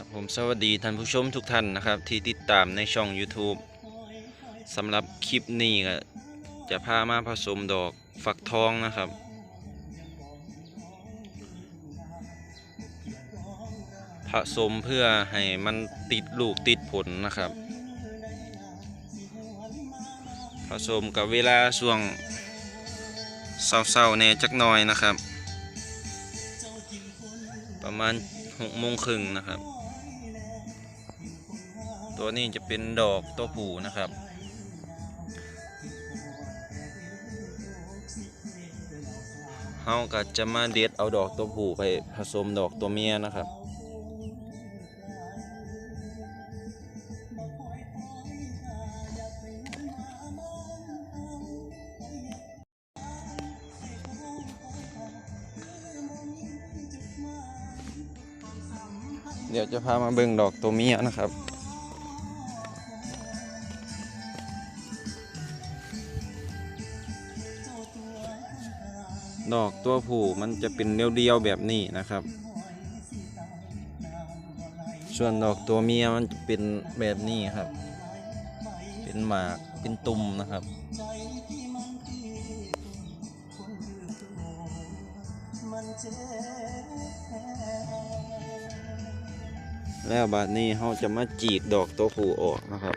ครับผมสวัสดีท่านผู้ชมทุกท่านนะครับ ที่ติดตามในช่อง YouTube สำหรับคลิปนี้ก็จะพามาผสมดอกฟักทองนะครับ ผสมเพื่อให้มันติดลูกติดผลนะครับ ผสมกับเวลาช่วงเศร้าๆแน่จักน่อยนะครับ ประมาณหกโมงครึ่งนะครับ ตัวนี้จะเป็นดอกตัวผูนะครับ เฮาก็จะมาเด็ดเอาดอกตัวผูไปผสมดอกตัวเมียนะครับ เดี๋ยวจะพามาเบิ่งดอกตัวเมียนะครับ ดอกตัวผู้มันจะเป็นเรียวๆแบบนี้นะครับ ส่วนดอกตัวเมียมันจะเป็นแบบนี้ครับ เป็นหมากเป็นตุ่มนะครับ แล้วบาดนี้เราจะมาจีกดอกตัวผู้ออกนะครับ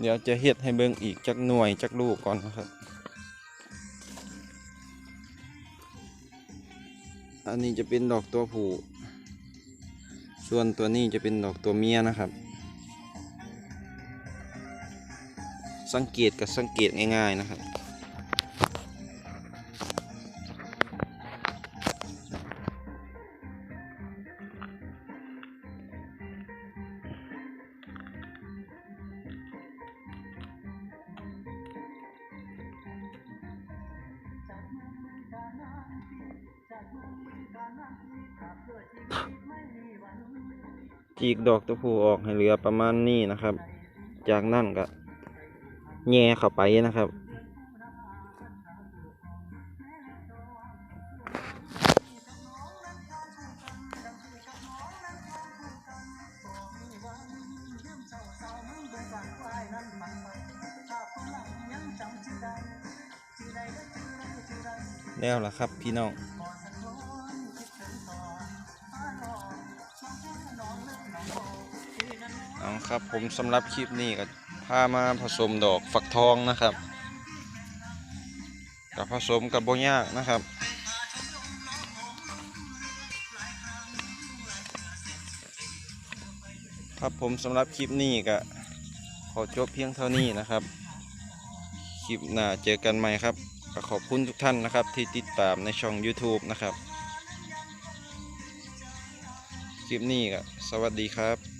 เดี๋ยวจะเฮ็ดให้เบิ่งอีกจักหน่วยจักลูกก่อนนะครับ อันนี้จะเป็นดอกตัวผู้ ส่วนตัวนี้จะเป็นดอกตัวเมียนะครับ สังเกตกับสังเกตง่ายๆนะครับ จีกดอกตัวผู้ออกให้เหลือประมาณนี้นะครับ จากนั้นก็แง่เข้าไปนะครับ แล้วล่ะครับพี่น้องเอาครับผมสำหรับคลิปนี้ก็พามาผสมดอกฝักทองนะครับกับผสมกับโบยากนะครับครับผมสำหรับคลิปนี้ก็ขอจบเพียงเท่านี้นะครับ คลิปหน้าเจอกันใหม่ครับ ก็ขอบคุณทุกท่านนะครับ ที่ติดตามในช่อง YouTube นะครับ คลิปนี้ก็สวัสดีครับ